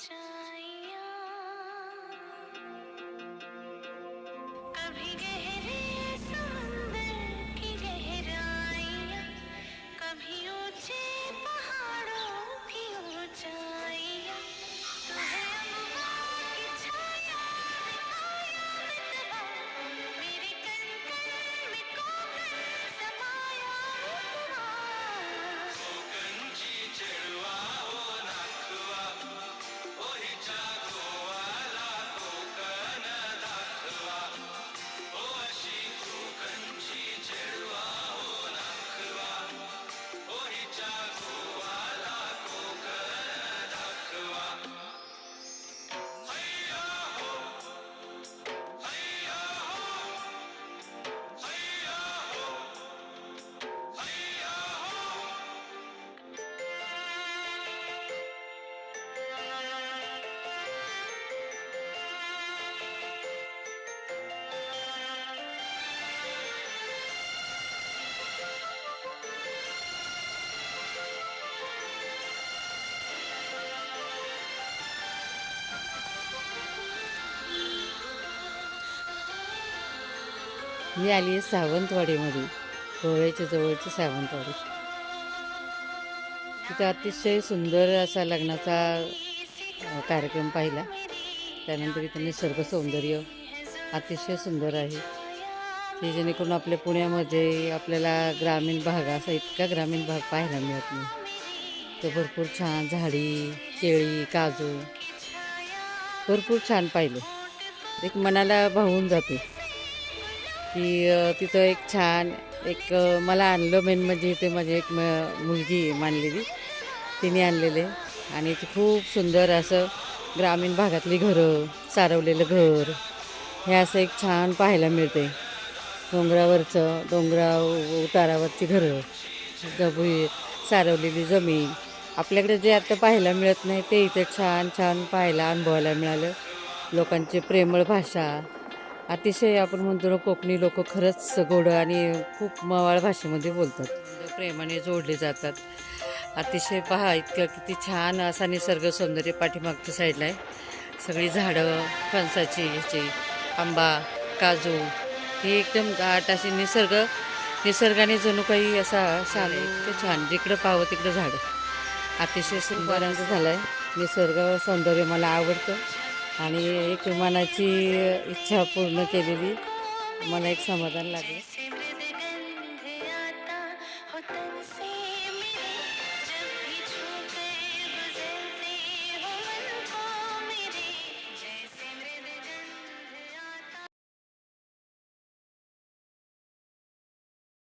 time. मी आली आहे सावंतवाडीमध्ये गोव्याच्या जवळची सावंतवाडी. तिथं अतिशय सुंदर असा लग्नाचा कार्यक्रम पाहिला. त्यानंतर इथं निसर्ग सौंदर्य अतिशय सुंदर आहे. ते जेणेकरून आपल्या पुण्यामध्ये आपल्याला ग्रामीण भाग असा इतका ग्रामीण भाग पाहायला मिळत नाही. तर भरपूर छान झाडी केळी काजू भरपूर छान पाहिलं. एक मनाला भावून जाते. की तिथं एक छान एक मला आणलं मेन म्हणजे इथे माझी एक म- मुलगी मानलेली. तिने आणलेले. आणि ते खूप सुंदर असं ग्रामीण भागातली घरं सारवलेलं घर. हे असं एक छान पाहायला मिळते डोंगरावरचं डोंगरा उतारावरची घरं. जबुई सारवलेली जमीन. आपल्याकडे जे आता पाहायला मिळत नाही ते इथे छान छान पाहायला अनुभवायला मिळालं. लोकांची प्रेमळ भाषा. अतिशय आपण म्हणतो ना कोकणी लोक खरंच गोड आणि खूप मवाळ भाषेमध्ये बोलतात. प्रेमाने जोडले जातात. अतिशय पहा इतकं किती छान असा निसर्ग सौंदर्य पाठीमागच्या साईडला आहे. सगळी झाडं फणसाची ह्याची आंबा काजू ही एकदम दाट अशी निसर्ग निसर्गाने जणू काही असा शाल इतकं छान. जिकडं पाहावं तिकडं झाडं. अतिशय सुंदरांचं झालं आहे निसर्ग सौंदर्य मला आवडतं. आणि एक मनाची इच्छा पूर्ण केलेली. मला एक समाधान लागलं.